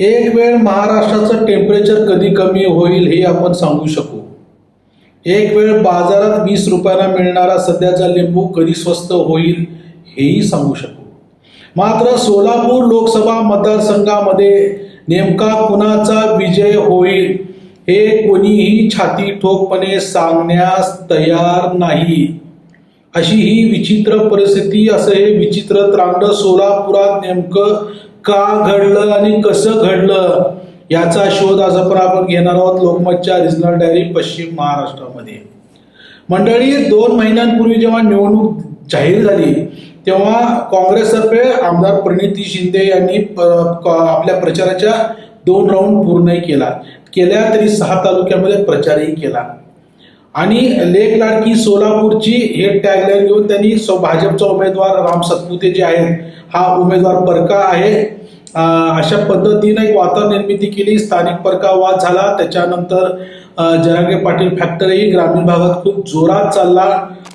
एक वेळ महाराष्ट्राचं टेम्परेचर कधी कमी होईल हे आपण सांगू शकू. एक वेळ बाजारात वीस रुपयाला मिळणारा सध्याचा लिंबू कधी स्वस्त होईल हेही सांगू शकू. मात्र सोलापूर लोकसभा मतदारसंघामध्ये नेमका कुणाचा विजय होईल हे कोणीही छाती ठोकपणे सांगण्यास तयार नाही. अशी ही विचित्र परिस्थिती असं हे विचित्र त्रांड सोलापुरात नेमकं का घडलं आणि कसं घडलं याचा शोध आज आपण आपण घेणार आहोत लोकमतच्या रिजनल डायरी पश्चिम महाराष्ट्रामध्ये. मंडळी दोन महिन्यांपूर्वी जेव्हा निवडणूक जाहीर झाली तेव्हा काँग्रेसतर्फे आमदार प्रणिती शिंदे यांनी आपल्या प्रचाराच्या दोन राऊंड पूर्णही केला. केल्या तरी सहा तालुक्यामध्ये प्रचारही केला. आणि लेख लाडकी सोलापूरची हे टॅगलाईन घेऊन त्यांनी सो भाजपचा उमेदवार राम सतपुते जे आहेत हा उमेदवार परका आहे. अशा पद्धतीने एक वातावरण निर्मिती केली. स्थानिक परका वाद झाला. त्याच्यानंतर जनागे जरांगे पाटील फॅक्टरी ग्रामीण भागात खूप जोरात चालला.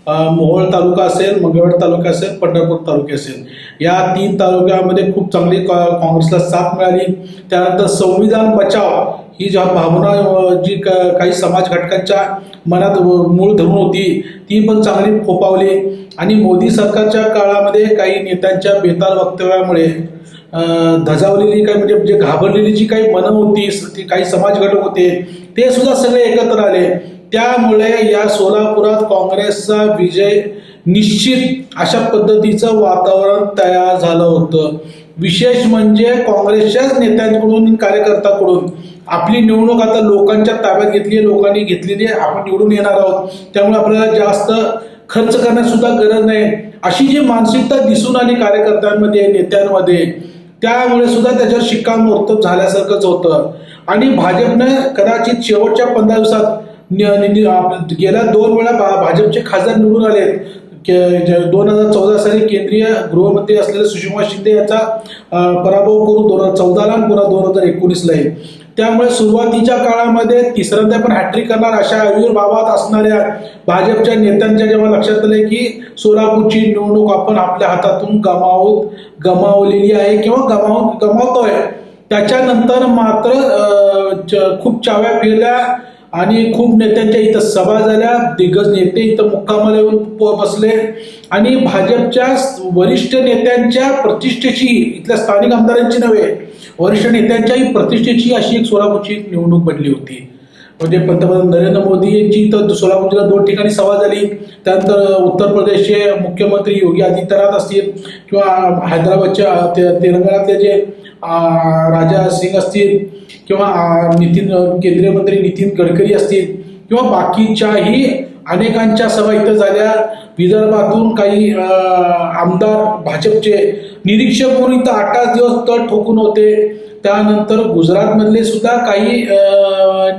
मोहोळ तालुका असेल मंगळवेढ तालुका असेल पंढरपूर तालुके असेल. या तीन तालुक्यामध्ये खूप चांगली काँग्रेसला साथ मिळाली. त्यानंतर संविधान बचाव ही ज्या भावना जी क- काही समाज घटकांच्या मनात मूळ धरून होती ती पण चांगली फोपावली. आणि मोदी सरकारच्या काळामध्ये काही नेत्यांच्या बेताल वक्तव्यामुळे धजावलेली काय म्हणजे म्हणजे घाबरलेली जी काही मनं होती ती काही समाज घटक होते ते सुद्धा सगळे एकत्र आले. त्यामुळे या सोलापुरात काँग्रेसचा विजय निश्चित अशा पद्धतीचं वातावरण तयार झालं होतं. विशेष म्हणजे काँग्रेसच्याच नेत्यांकडून कार्यकर्त्याकडून आपली निवडणूक आता लोकांच्या ताब्यात घेतली आहे लोकांनी घेतलेली आहे आपण निवडून येणार आहोत. त्यामुळे आपल्याला जास्त खर्च करण्यास सुद्धा गरज नाही. अशी जी मानसिकता दिसून आली कार्यकर्त्यांमध्ये नेत्यांमध्ये त्यामुळे सुद्धा त्याच्यावर शिक्कामोर्तब झाल्यासारखंच होतं. आणि भाजपनं कदाचित शेवटच्या पंधरा दिवसात नि- आप- गेल्या दोन वेळा भाजपचे खासदार निवडून आले दोन हजार चौदा साली केंद्रीय गृहमंत्री असलेले सुषमा शिंदे यांचा पराभव करून दोन हजार चौदाला पुन्हा दोन हजार एकोणीसला आहे त्यामुळे सुरुवातीच्या काळामध्ये तिसऱ्यांदा पण हॅट्रिक करणार अशा आयुर्भावात असणाऱ्या भाजपच्या नेत्यांच्या जेव्हा लक्षात आले की सोलापूरची निवडणूक आपण आपल्या हातातून गमावत गमावलेली आहे किंवा गमाव गमावतोय त्याच्यानंतर मात्र च- खूप चाव्या फिरल्या आणि खूप नेत्यांच्या इथं सभा झाल्या. दिग्गज नेते इथं मुक्कामाला येऊन प- बसले आणि भाजपच्या वरिष्ठ नेत्यांच्या प्रतिष्ठेशी इथल्या स्थानिक आमदारांची नव्हे वरिष्ठ नेत्यांच्याही प्रतिष्ठेची अशी एक सोलापूरची निवडणूक बनली होती. म्हणजे पंतप्रधान नरेंद्र मोदी यांची तर सोलापूर दोन ठिकाणी सभा झाली. त्यानंतर उत्तर प्रदेशचे मुख्यमंत्री योगी आदित्यनाथ असतील किंवा हैदराबादच्या ते तेलंगणातले जे राजा सिंग असतील किंवा नितीन केंद्रीय मंत्री नितीन गडकरी असतील किंवा बाकीच्याही अनेकांच्या सभा इथं झाल्या. विदर्भातून काही आमदार भाजपचे निरीक्षक म्हणून इथं आठ दिवस तळ ठोकून होते. त्यानंतर गुजरातमधले सुद्धा काही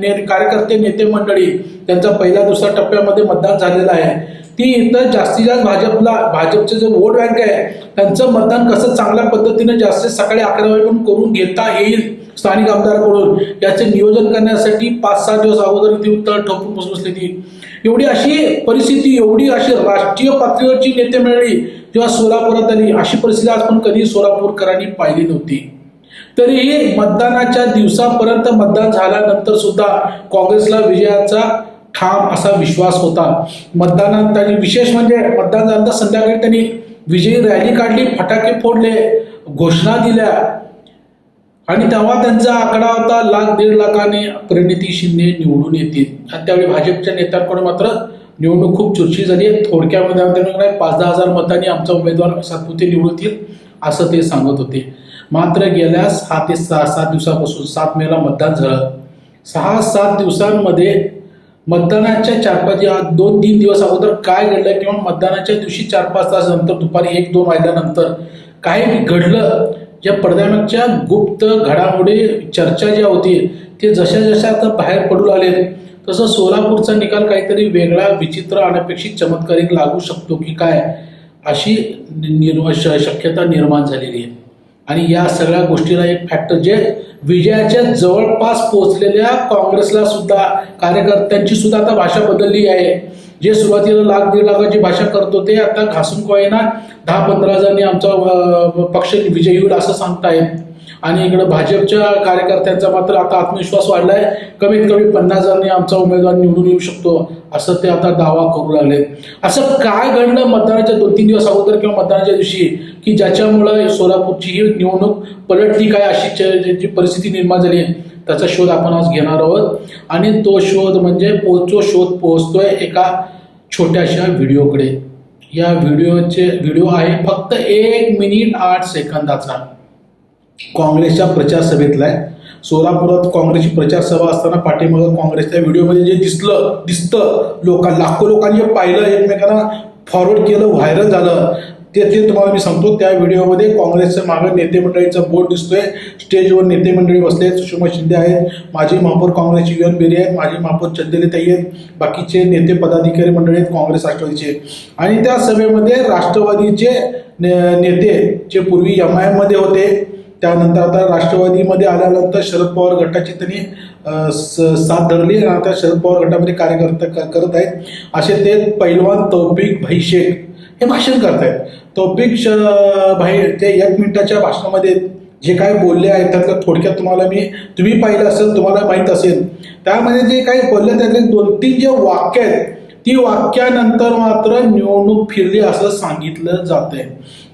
ने कार्यकर्ते नेते मंडळी त्यांचा पहिल्या दुसऱ्या टप्प्यामध्ये मतदान झालेलं आहे. ती इथं जास्तीत जास्त भाजपला भाजपचे जे वोट बँक आहे त्यांचं मतदान कसं चांगल्या पद्धतीने जास्तीत सकाळी अकरा वाजून करून घेता येईल स्थानिक आमदाराकडून? याचे नियोजन करण्यासाठी पाच सहा दिवस अगोदर ती तळ ठोकून बसून बसली ती. एवढी अशी परिस्थिती एवढी अशी राष्ट्रीय पातळीवरची नेते मिळाली तेव्हा सोलापुरात आली अशी परिस्थिती आज पण कधी सोलापूरकरांनी पाहिली नव्हती. तरीही मतदानाच्या दिवसापर्यंत मतदान झाल्यानंतर सुद्धा काँग्रेसला विजयाचा ठाम असा विश्वास होता. मतदानात त्यांनी विशेष म्हणजे मतदान झाल्यानंतर संध्याकाळी त्यांनी विजयी रॅली काढली फटाके फोडले घोषणा दिल्या. आणि तेव्हा त्यांचा आकडा होता लाख दीड लाखाने परिणिती शिंदे निवडून येतील. आणि त्यावेळी भाजपच्या नेत्यांकडून मात्र निवडणूक खूप चुरशी झाली थोडक्यामध्ये त्यांनी पाच दहा हजार मतांनी आमचा उमेदवार सातपुते निवडतील असं ते सांगत होते. मात्र गेल्या सहा ते सहा सात दिवसापासून सात मेला मतदान झालं. सहा सात दिवसांमध्ये मतदानाच्या चार पाच दोन तीन दिवस अगोदर काय घडलं किंवा मतदानाच्या दिवशी चार पाच तास नंतर दुपारी एक दोन वाजल्यानंतर काय घडलं या पडद्यामागच्या गुप्त घडामोडी चर्चा ज्या होती ते जशा जशा आता बाहेर पडू लागले तसं सोलापूरचा निकाल काहीतरी वेगळा विचित्र अनपेक्षित चमत्कारिक लागू शकतो की काय अशी निर्म श- शक्यता निर्माण झालेली आहे. आणि या सगळ्या गोष्टीला एक फॅक्टर जे विजयाच्या जवळपास पोहोचलेल्या काँग्रेसला सुद्धा कार्यकर्त्यांची सुद्धा आता भाषा बदलली आहे. जे सुरुवातीला लाख दीड लाखाची भाषा करतो ते आता घासून कोयना. दहा पंधरा जणांनी आमचा पक्ष विजय होईल असं सांगतायत. आणि इकडे भाजपच्या कार्यकर्त्यांचा मात्र आता आत्मविश्वास वाढलाय. कमीत कमी पन्नास जणांनी आमचा उमेदवार निवडून येऊ शकतो असं ते आता दावा करू लागले असं काय घडलं मतदानाच्या दोन तीन दिवस अगोदर किंवा मतदानाच्या दिवशी? की ज्याच्यामुळं सोलापूरची ही निवडणूक पलटली काय अशी च- परिस्थिती निर्माण झाली आहे? त्याचा शोध आपण आज घेणार आहोत. आणि तो शोध म्हणजे पोचो शोध पोहोचतोय एका छोट्याशा व्हिडिओकडे. या व्हिडिओचे व्हिडिओ आहे फक्त एक मिनिट आठ सेकंदाचा. काँग्रेसच्या प्रचारसभेतला आहे. सोलापुरात काँग्रेसची प्रचार सभा असताना पाठीमागं काँग्रेसच्या व्हिडिओमध्ये जे दिसलं दिसतं लोकां लाखो लोकांनी जे पाहिलं एकमेकांना फॉरवर्ड केलं व्हायरल झालं. ते ते तुम्हाला मी सांगतो त्या व्हिडिओमध्ये काँग्रेसच्या मागं नेते मंडळीचा बोर्ड दिसतोय. स्टेजवर नेते मंडळी बसले आहेत सुषमा शिंदे आहेत माजी महापौर काँग्रेसची युएन बेरी आहेत माजी महापौर चंदेलीताई आहेत. बाकीचे नेते पदाधिकारी मंडळी आहेत काँग्रेस राष्ट्रवादीचे आणि त्या सभेमध्ये राष्ट्रवादीचे ने- नेते जे पूर्वी एम आय एममध्ये होते त्यानंतर आता राष्ट्रवादीमध्ये आल्यानंतर शरद पवार गटाची त्यांनी स- साथ धरली आणि आता शरद पवार गटामध्ये कार्यकर्ता करत आहेत. असे ते पैलवान तौफिक भाई शेख हे भाषण करतायत. तौफिक श भाई ते एक मिनिटाच्या भाषणामध्ये जे काय बोलले आहेत त्यातलं थोडक्यात तुम्हाला मी तुम्ही पाहिलं असेल तुम्हाला माहीत असेल. त्यामध्ये जे काही बोलले त्यातले दोन तीन जे वाक्य आहेत ती वाक्यानंतर मात्र निवडणूक फिरली असं सांगितलं जातंय.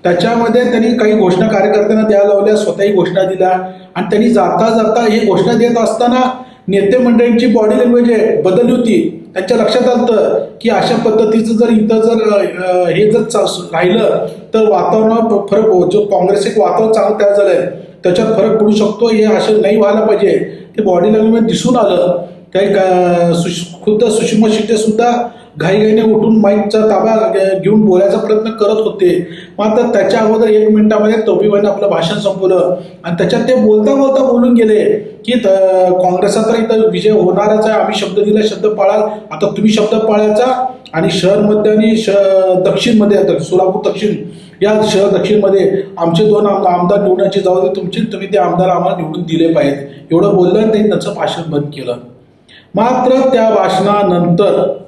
त्याच्यामध्ये त्यांनी काही घोषणा कार्यकर्त्यांना द्यायला लावल्या स्वतःही घोषणा दिल्या. आणि त्यांनी जाता जाता ही घोषणा देत असताना नेते मंडळींची बॉडी लँग्वेज आहे बदलली होती. त्यांच्या लक्षात आलं की अशा पद्धतीचं जर इथं जर हे जर राहिलं तर वातावरणात फरक हो-, जो काँग्रेस एक वातावरण चांगलं तयार झालंय त्याच्यात फरक पडू शकतो हे असं नाही व्हायला पाहिजे. ते बॉडी लँग्वेज दिसून आलं. काही का- सुश- खुद्द सुषमा शिंदे सुद्धा घाईघाईने उठून माईकचा ताबा घेऊन बोलायचा प्रयत्न करत होते. मात्र त्याच्या अगोदर एक मिनिटामध्ये तोपीबाईने आपलं भाषण संपवलं आणि त्याच्यात ते बोलता बोलता बोलून गेले की त- काँग्रेसचा तर इथं विजय होणारच आहे. आम्ही शब्द दिला शब्द पाळाल. आता तुम्ही शब्द पाळायचा आणि शहरमध्ये आणि श दक्षिणमध्ये सोलापूर दक्षिण या शहर दक्षिणमध्ये आमचे दोन आम- आमदार निवडण्याची जबाबदारी तुमची तुम्ही ते आमदार आम्हाला निवडून दिले पाहिजेत. एवढं बोललं आणि त्यांनी त्याचं भाषण बंद केलं. मात्र त्या भाषणानंतर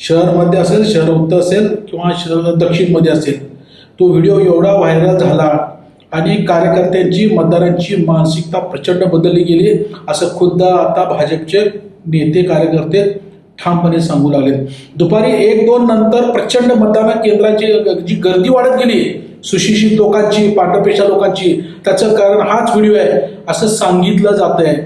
शहरमध्ये असेल शहर उत्तर असेल किंवा शहर दक्षिणमध्ये असेल तो व्हिडिओ एवढा व्हायरल झाला आणि कार्यकर्त्यांची मतदारांची मानसिकता प्रचंड बदलली गेली असं खुद्द आता भाजपचे नेते कार्यकर्ते ठामपणे सांगू लागले. दुपारी एक दोन नंतर प्रचंड मतदान केंद्राची जी गर्दी वाढत गेली सुशिक्षित लोकांची पाठपेशा लोकांची त्याचं कारण हाच व्हिडिओ आहे असं सांगितलं जात आहे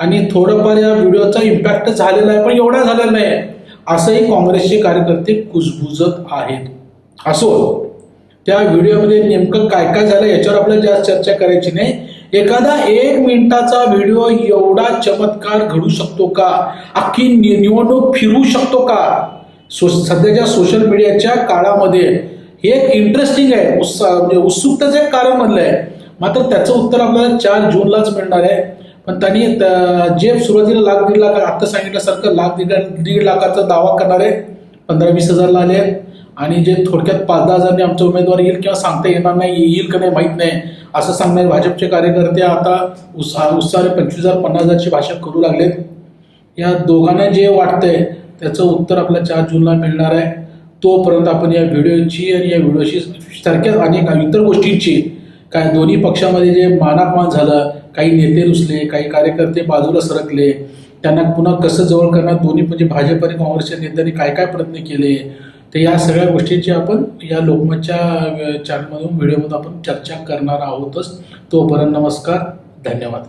आणि थोडंफार या व्हिडिओचा इम्पॅक्ट झालेला आहे पण एवढा झालेला नाही. असंही काँग्रेसचे कार्यकर्ते कुजबुजत आहेत. असो त्या व्हिडिओमध्ये नेमकं काय काय झालं याच्यावर आपल्याला जास्त चर्चा करायची नाही. एखादा एक मिनिटाचा व्हिडिओ एवढा चमत्कार घडू शकतो का? अख्खी नि- निवडणूक फिरू शकतो का? सो सध्याच्या सोशल मीडियाच्या काळामध्ये हे एक इंटरेस्टिंग आहे. उत्सा म्हणजे उत्सुकताचं एक कारण म्हणलं आहे मात्र त्याचं उत्तर आपल्याला चार जूनलाच मिळणार आहे. पण त्यांनी त- जे सुरुवातीला लाख दीड लाख आता सांगितल्यासारखं लाख दीड दीड लाखाचा दावा करणार आहे पंधरा वीस हजारला आले आहेत आणि जे थोडक्यात पाच दहा हजारने आमचा उमेदवार येईल किंवा सांगता येणार नाही येईल का नाही माहीत नाही असं सांगणारे भाजपचे कार्यकर्ते आता उत्साह उत्साहाने पंचवीस हजार पन्नास हजारची भाषा करू लागलेत या दोघांना जे वाटतंय त्याचं उत्तर आपल्या चार जूनला मिळणार आहे. तोपर्यंत आपण या व्हिडिओची आणि या व्हिडिओची सारख्या अनेक इतर गोष्टींची काय दोन्ही पक्षामध्ये जे मानापमान झालं काही नेते रुसले काही कार्यकर्ते बाजूला सरकले. त्यांना पुन्हा कसं जवळ करणार? दोन्ही म्हणजे भाजप आणि काँग्रेसच्या नेत्यांनी काय काय प्रयत्न केले? तर या सगळ्या गोष्टींची आपण या लोकमतच्या चॅनलमधून व्हिडिओमधून आपण चर्चा करणार आहोतच. तोपर्यंत नमस्कार धन्यवाद.